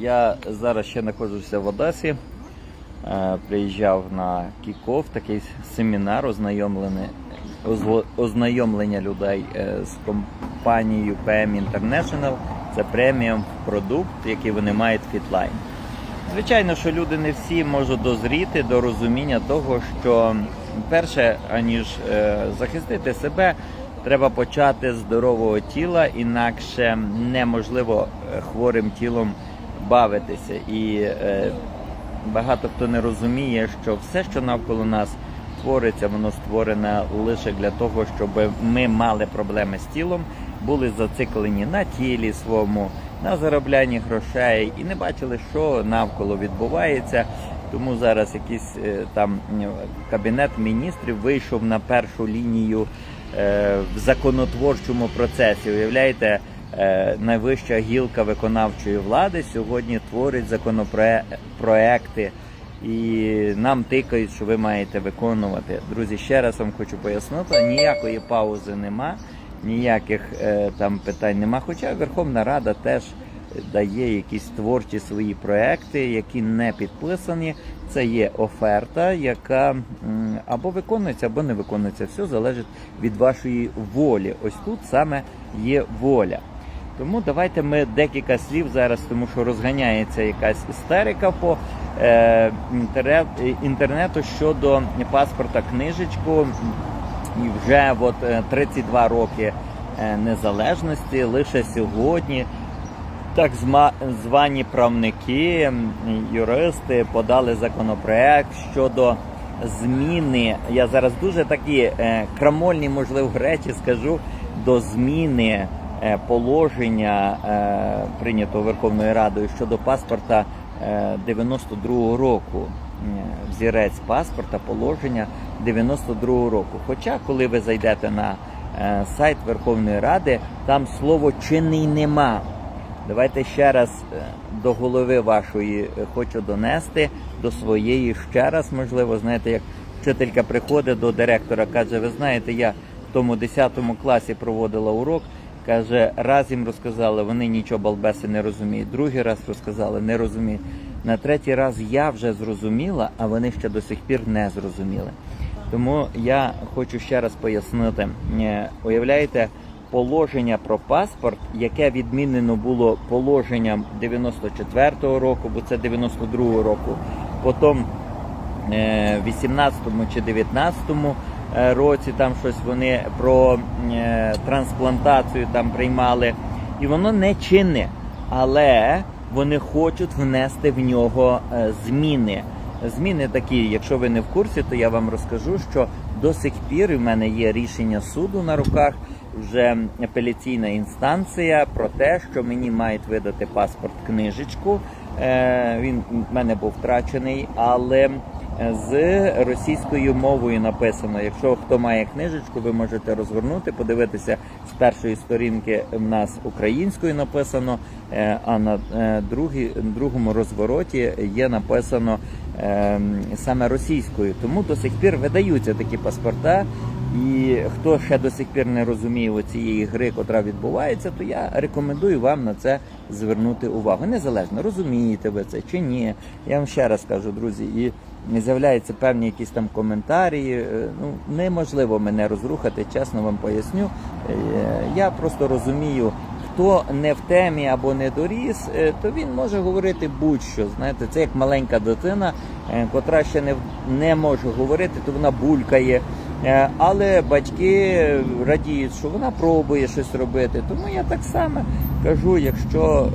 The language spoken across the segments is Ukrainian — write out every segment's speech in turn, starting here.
Я зараз ще знаходжуся в Одесі. Е, Приїжджав на кіков, такий семінар ознайомлення людей е, з компанією PM International. Це преміум продукт, який вони мають Fitline. Звичайно, що люди не всі можуть дозріти до розуміння того, що перше, аніж е, захистити себе, треба почати здорового тіла, інакше неможливо хворим тілом бавитися. І е, багато хто не розуміє, що все, що навколо нас твориться, воно створене лише для того, щоб ми мали проблеми з тілом, були зациклені на тілі своєму, на зароблянні грошей і не бачили, що навколо відбувається. Тому зараз якийсь е, там кабінет міністрів вийшов на першу лінію е, в законотворчому процесі. Уявляєте, найвища гілка виконавчої влади сьогодні творить законопроекти і нам тикають, що ви маєте виконувати. Друзі, ще раз вам хочу пояснити, ніякої паузи нема, ніяких е, там питань нема. Хоча Верховна Рада теж дає якісь творчі свої проекти, які не підписані. Це є оферта, яка або виконується, або не виконується. Все залежить від вашої волі. Ось тут саме є воля. Тому давайте ми декілька слів зараз, тому що розганяється якась істерика по е, інтернет, інтернету щодо паспорта книжечку. І вже от е, 32 роки е, незалежності лише сьогодні так звані правники, юристи подали законопроект щодо зміни. Я зараз дуже такі е, крамольні, можливо, речі скажу до зміни е, положення е, прийнятого Верховною Радою щодо паспорта е, 92-го року. Е, Взірець паспорта положення 92-го року. Хоча, коли ви зайдете на е, сайт Верховної Ради, там слово чинний нема. Давайте ще раз е, до голови вашої е, хочу донести до своєї ще раз, можливо, знаєте, як вчителька приходить до директора, каже: Ви знаєте, я в тому 10 класі проводила урок. Каже, раз їм розказали, вони нічого балбеси не розуміють. Другий раз розказали, не розуміють. На третій раз я вже зрозуміла, а вони ще до сих пір не зрозуміли. Тому я хочу ще раз пояснити. Е, Уявляєте, положення про паспорт, яке відмінено було положенням 94-го року, бо це 92-го року, потім е, 18-му чи 19-му е, році там щось вони про е, трансплантацію там приймали, і воно не чинне, але вони хочуть внести в нього е, зміни. Зміни такі, якщо ви не в курсі, то я вам розкажу, що до сих пір в мене є рішення суду на руках, вже апеляційна інстанція про те, що мені мають видати паспорт книжечку. Е, Він в мене був втрачений, але з російською мовою написано. Якщо хто має книжечку, ви можете розгорнути, подивитися з першої сторінки в нас українською написано, е, а на е, другій, другому розвороті є написано е, саме російською. Тому до сих пір видаються такі паспорта. І хто ще до сих пір не розуміє цієї гри, котра відбувається, то я рекомендую вам на це звернути увагу. Незалежно розумієте ви це чи ні. Я вам ще раз кажу, друзі, і з'являються певні якісь там коментарі. е, Ну неможливо мене розрухати, чесно вам поясню. Е, Я просто розумію. Хто не в темі або не доріс, е, то він може говорити будь-що. Знаєте, це як маленька дитина, котра ще не, не може говорити, то вона булькає. Але батьки радіють, що вона пробує щось робити. Тому я так само кажу, якщо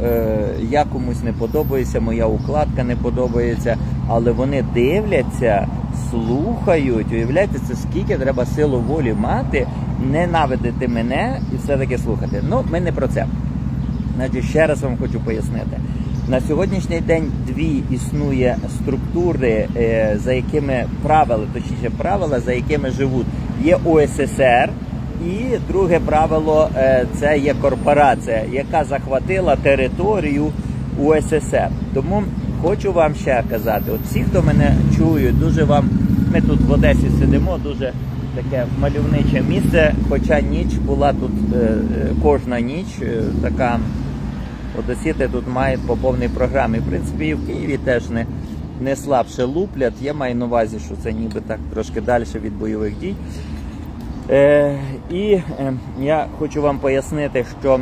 я комусь не подобається, моя укладка не подобається, але вони дивляться, слухають, уявляєте, це скільки треба силу волі мати, ненавидити мене і все таки слухати. Ну, ми не про це. Значить, ще раз вам хочу пояснити. На сьогоднішній день дві існує структури, е, за якими правила, точніше правила, за якими живуть. Є УССР, і друге правило е, це є корпорація, яка захватила територію УССР. Тому хочу вам ще казати: от всі, хто мене чують, дуже вам. Ми тут в Одесі сидимо, дуже таке мальовниче місце. Хоча ніч була тут е, е, кожна ніч е, така Одесіти тут мають по повній програмі. В принципі, і в Києві теж не, не слабше луплять. Я маю на увазі, що це ніби так трошки далі від бойових дій. І е, я хочу вам пояснити, що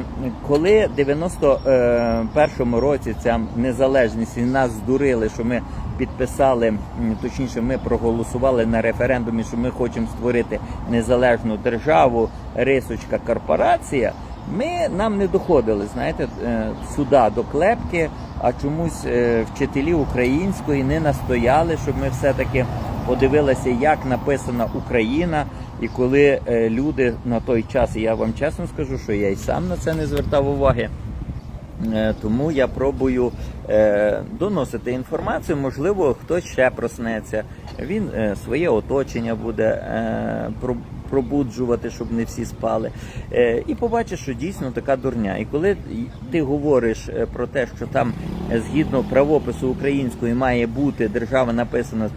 коли в 91-му році ця незалежність і нас здурили, що ми підписали, точніше, ми проголосували на референдумі, що ми хочемо створити незалежну державу, рисочка корпорація. Ми нам не доходили, знаєте, е, сюди до клепки, а чомусь е, вчителі української не настояли, щоб ми все-таки подивилися, як написана Україна. І коли е, люди на той час, і я вам чесно скажу, що я й сам на це не звертав уваги. Е, Тому я пробую е, доносити інформацію. Можливо, хтось ще проснеться. Він своє оточення буде про- пробуджувати, щоб не всі спали. І побачиш, що дійсно така дурня. І коли ти говориш про те, що там згідно правопису української має бути держава написана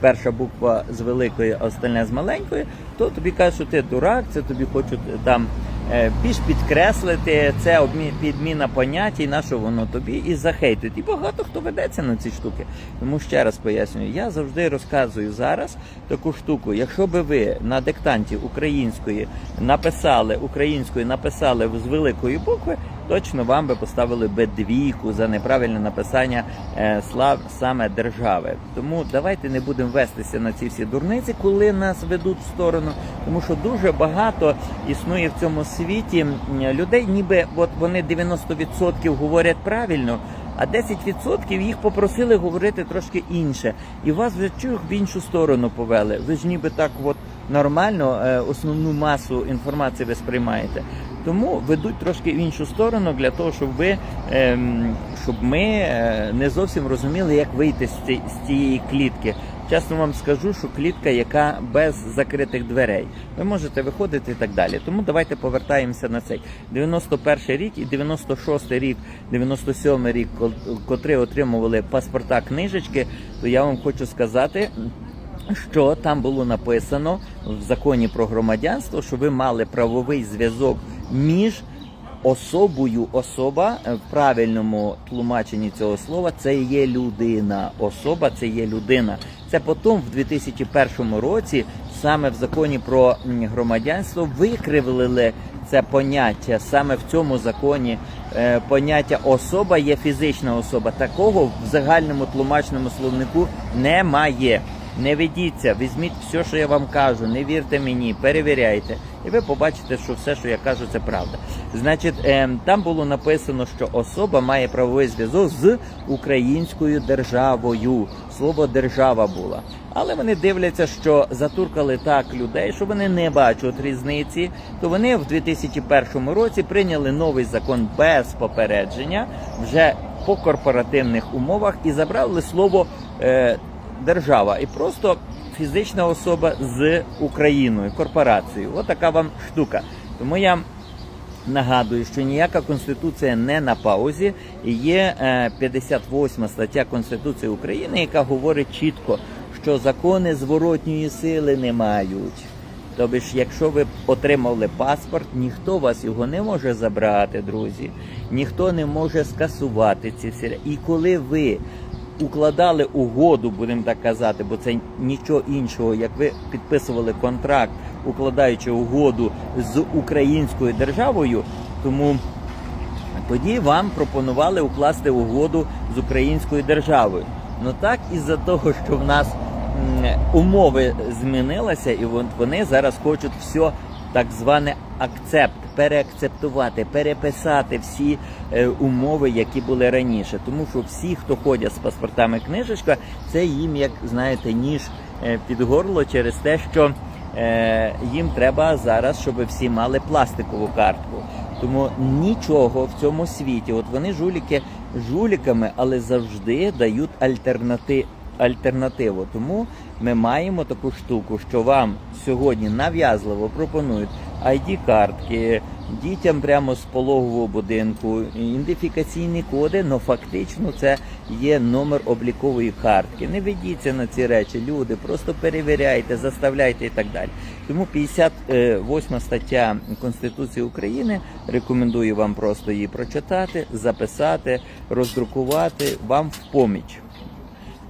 перша буква з великої, а остальне з маленької, то тобі кажуть, що ти дурак, це тобі хочуть е, там е, більш підкреслити, це підміна понять, і на що воно тобі, і захейтують. І багато хто ведеться на ці штуки. Тому ще раз пояснюю, я завжди розказую зараз таку штуку. Якщо би ви на диктанті української написали українською, написали з великої букви, точно вам би поставили би двійку за неправильне написання е, слав саме держави. Тому давайте не будемо вестися на ці всі дурниці, коли нас ведуть в сторону, тому що дуже багато існує в цьому світі людей, ніби от вони 90% говорять правильно. А 10% їх попросили говорити трошки інше, і вас вже чух в іншу сторону повели. Ви ж ніби так, от нормально е, основну масу інформації ви сприймаєте. Тому ведуть трошки в іншу сторону для того, щоб ви ем, щоб ми е, не зовсім розуміли, як вийти з, ці, з цієї клітки. Чесно вам скажу, що клітка, яка без закритих дверей. Ви можете виходити і так далі. Тому давайте повертаємося на цей 91 рік і 96 рік, 97 рік, котрі отримували паспорта книжечки, то я вам хочу сказати. Що там було написано в законі про громадянство, що ви мали правовий зв'язок між особою. Особа е, в правильному тлумаченні цього слова це є людина. Особа це є людина. Це потім в 2001 році, саме в законі про громадянство, викривлили це поняття. Саме в цьому законі е, поняття особа є фізична особа. Такого в загальному тлумачному словнику немає. Не ведіться, візьміть все, що я вам кажу, не вірте мені, перевіряйте, і ви побачите, що все, що я кажу, це правда. Значить, ем, там було написано, що особа має правовий зв'язок з українською державою. Слово держава була. Але вони дивляться, що затуркали так людей, що вони не бачать різниці. То вони в 2001 році прийняли новий закон без попередження вже по корпоративних умовах і забрали слово. Е, держава і просто фізична особа з Україною, корпорацією. От така вам штука. Тому я нагадую, що ніяка конституція не на паузі. Є е, 58 стаття Конституції України, яка говорить чітко, що закони зворотньої сили не мають. Тобто, якщо ви отримали паспорт, ніхто вас його не може забрати, друзі. Ніхто не може скасувати ці всі. І коли ви укладали угоду, будемо так казати, бо це нічого іншого, як ви підписували контракт, укладаючи угоду з українською державою, тому тоді вам пропонували укласти угоду з українською державою. Ну так із-за того, що в нас умови змінилися, і вони зараз хочуть все так зване акцепт, переакцептувати, переписати всі е, умови, які були раніше. Тому що всі, хто ходять з паспортами книжечка, це їм, як знаєте, ніж е, під горло через те, що е, їм треба зараз, щоб всі мали пластикову картку. Тому нічого в цьому світі. От вони жуліки жуліками, але завжди дають альтернати... альтернативу. Тому ми маємо таку штуку, що вам сьогодні нав'язливо пропонують ID-картки, дітям прямо з пологового будинку, ідентифікаційні коди, але фактично це є номер облікової картки. Не ведіться на ці речі, люди, просто перевіряйте, заставляйте і так далі. Тому 58 стаття Конституції України рекомендую вам просто її прочитати, записати, роздрукувати вам в поміч.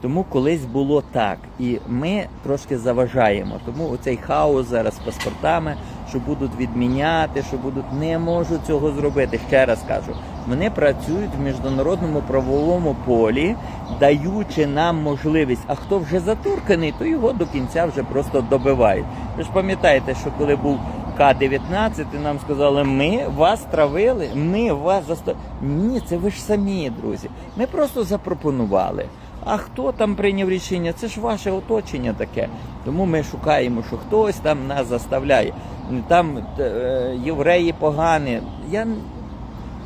Тому колись було так, і ми трошки заважаємо. Тому оцей хаос зараз з паспортами, що будуть відміняти, що будуть не можуть цього зробити. Ще раз кажу, вони працюють в міжнародному правовому полі, даючи нам можливість. А хто вже заторканий, то його до кінця вже просто добивають. Ви ж пам'ятаєте, що коли був К-19, і нам сказали, ми вас травили, ми вас заста... Ні, це ви ж самі, друзі. Ми просто запропонували. А хто там прийняв рішення? Це ж ваше оточення таке. Тому ми шукаємо, що хтось там нас заставляє. Там е, євреї погані. Я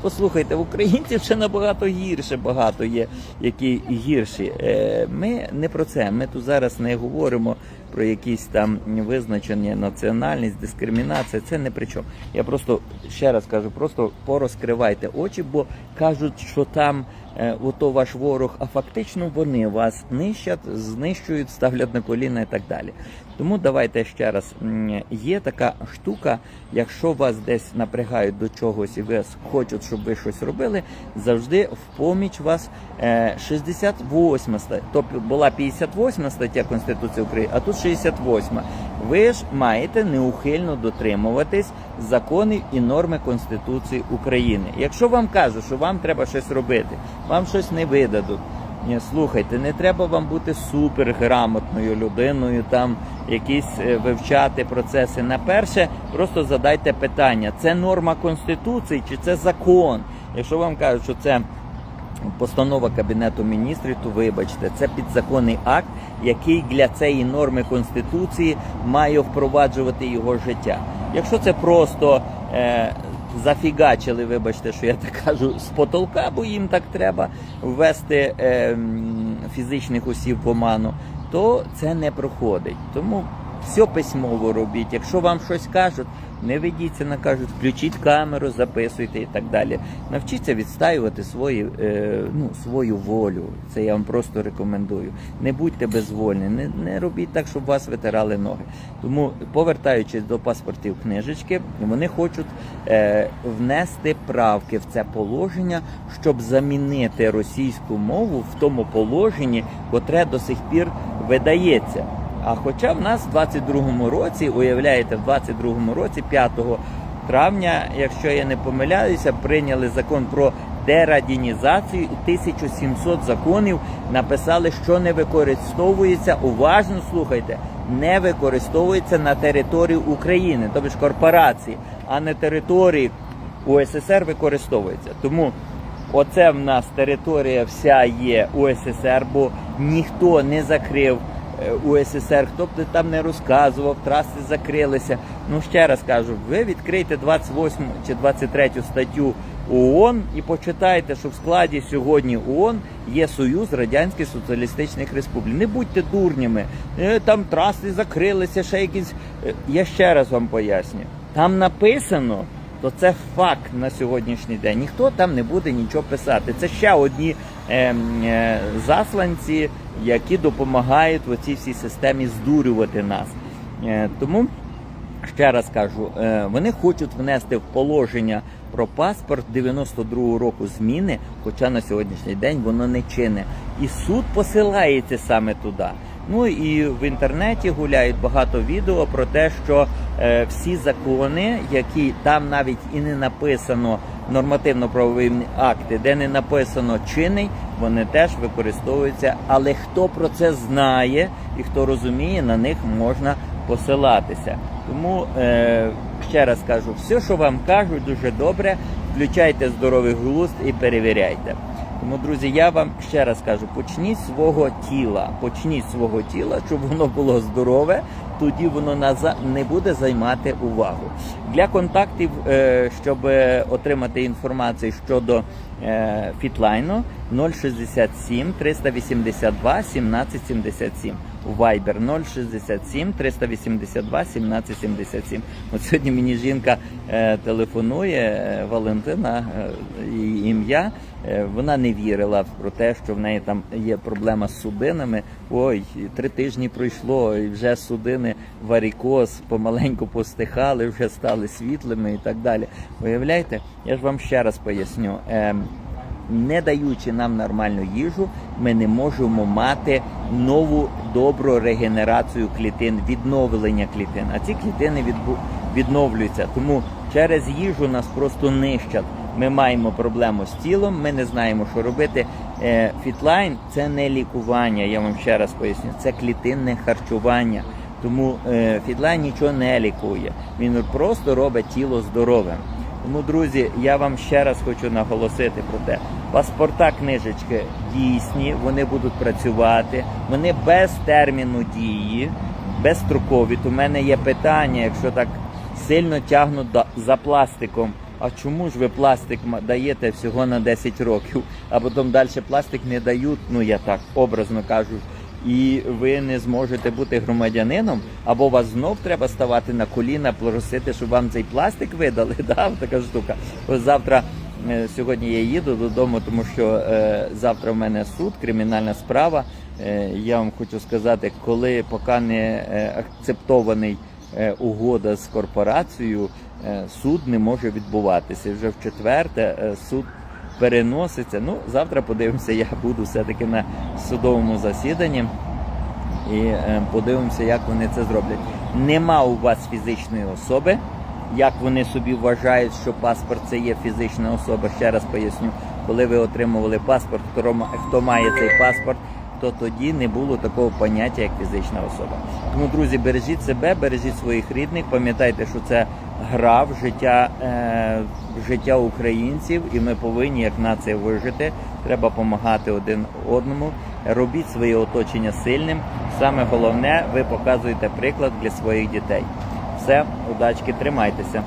послухайте, в українців ще набагато гірше багато є, які гірші. Е, Ми не про це. Ми тут зараз не говоримо про якісь там визначення, національність, дискримінація. Це не при чому. Я просто ще раз кажу, просто порозкривайте очі, бо кажуть, що там ото ваш ворог, а фактично вони вас нищать, знищують, ставлять на коліна і так далі. Тому давайте ще раз. Є така штука, якщо вас десь напрягають до чогось і вас хочуть, щоб ви щось робили, завжди в поміч вас е, 68 стаття, тобто була 58 стаття Конституції України, а тут 68. Ви ж маєте неухильно дотримуватись законів і норми Конституції України. Якщо вам кажуть, що вам треба щось робити, вам щось не видадуть. Ні, слухайте, не треба вам бути суперграмотною людиною, там якісь е, вивчати процеси. На перше, просто задайте питання: це норма конституції чи це закон? Якщо вам кажуть, що це постанова Кабінету міністрів, то вибачте, це підзаконний акт, який для цієї норми конституції має впроваджувати його життя. Якщо це просто е, зафігачили, вибачте, що я так кажу, з потолка, бо їм так треба ввести е, фізичних осіб в оману, то це не проходить. Тому все письмово робіть. Якщо вам щось кажуть, не ведіться на кажуть, включіть камеру, записуйте і так далі. Навчіться відстаювати свої, е, ну, свою волю. Це я вам просто рекомендую. Не будьте безвольні, не, не робіть так, щоб вас витирали ноги. Тому, повертаючись до паспортів книжечки, вони хочуть е, внести правки в це положення, щоб замінити російську мову в тому положенні, котре до сих пір видається. А хоча в нас в 22-му році, уявляєте, в 22-му році, 5 травня, якщо я не помиляюся, прийняли закон про дерадінізацію і 1700 законів написали, що не використовується. Уважно слухайте, не використовується на території України, тобто ж корпорації, а на території УССР використовується. Тому Оце в нас територія вся є УССР, бо ніхто не закрив УССР, хто б там не розказував, траси закрилися. Ну ще раз кажу, ви відкрийте 28 чи 23 статтю ООН і почитайте, що в складі сьогодні ООН є Союз Радянських Соціалістичних Республік. Не будьте дурнями, Е, там траси закрилися, ще якісь. Е, Я ще раз вам поясню. Там написано то це факт на сьогоднішній день. Ніхто там не буде нічого писати. Це ще одні е, е, засланці, які допомагають в цій всій системі здурювати нас. Е, тому ще раз кажу, е, вони хочуть внести в положення про паспорт 92-го року зміни, хоча на сьогоднішній день воно не чинне. І суд посилається саме туди. Ну і в інтернеті гуляють багато відео про те, що е, всі закони, які там навіть і не написано нормативно-правові акти, де не написано чинний, вони теж використовуються. Але хто про це знає і хто розуміє, на них можна посилатися. Тому е, ще раз кажу, все, що вам кажуть, дуже добре. Включайте здоровий глузд і перевіряйте. Тому, друзі, я вам ще раз кажу: почніть свого тіла, почніть свого тіла, щоб воно було здорове, тоді воно наза- не буде займати увагу. Для контактів, е, щоб е, отримати інформацію щодо е, фітлайну 067 382 1777. Viber 067 382 1777. От сьогодні мені жінка е, телефонує, е, Валентина, е, її ім'я. Е, Вона не вірила про те, що в неї там є проблема з судинами. Ой, три тижні пройшло, і вже судини варікоз помаленьку постихали, вже стали світлими і так далі. Уявляєте, я ж вам ще раз поясню. Е, не даючи нам нормальну їжу, ми не можемо мати нову добру регенерацію клітин, відновлення клітин. А ці клітини відновлюються. Тому через їжу нас просто нищать. Ми маємо проблему з тілом, ми не знаємо, що робити. Е, Фітлайн це не лікування, я вам ще раз поясню, це клітинне харчування. Тому е, фітлайн нічого не лікує. Він просто робить тіло здоровим. Тому, друзі, я вам ще раз хочу наголосити про те: паспорта книжечки дійсні, вони будуть працювати, вони без терміну дії, безстрокові. У мене є питання, якщо так сильно тягнуть за пластиком. А чому ж ви пластик даєте всього на 10 років, а потім далі пластик не дають, ну я так образно кажу, і ви не зможете бути громадянином, або вас знов треба ставати на коліна, просити, щоб вам цей пластик видали. Да? Така штука. Ось завтра. Е, Сьогодні я їду додому, тому що е, завтра в мене суд, кримінальна справа. Е, я вам хочу сказати, коли поки не акцептований угода з корпорацією, суд не може відбуватися. Вже в четверте суд переноситься. Ну, завтра подивимося, я буду все-таки на судовому засіданні і подивимося, як вони це зроблять. Нема у вас фізичної особи. Як вони собі вважають, що паспорт це є фізична особа, ще раз поясню, коли ви отримували паспорт, хто, має цей паспорт, то тоді не було такого поняття, як фізична особа. Тому, друзі, бережіть себе, бережіть своїх рідних, пам'ятайте, що це гра в життя, е, в життя українців, і ми повинні, як нація, вижити. Треба допомагати один одному. Робіть своє оточення сильним. Саме головне, ви показуєте приклад для своїх дітей. Все, удачки, тримайтеся.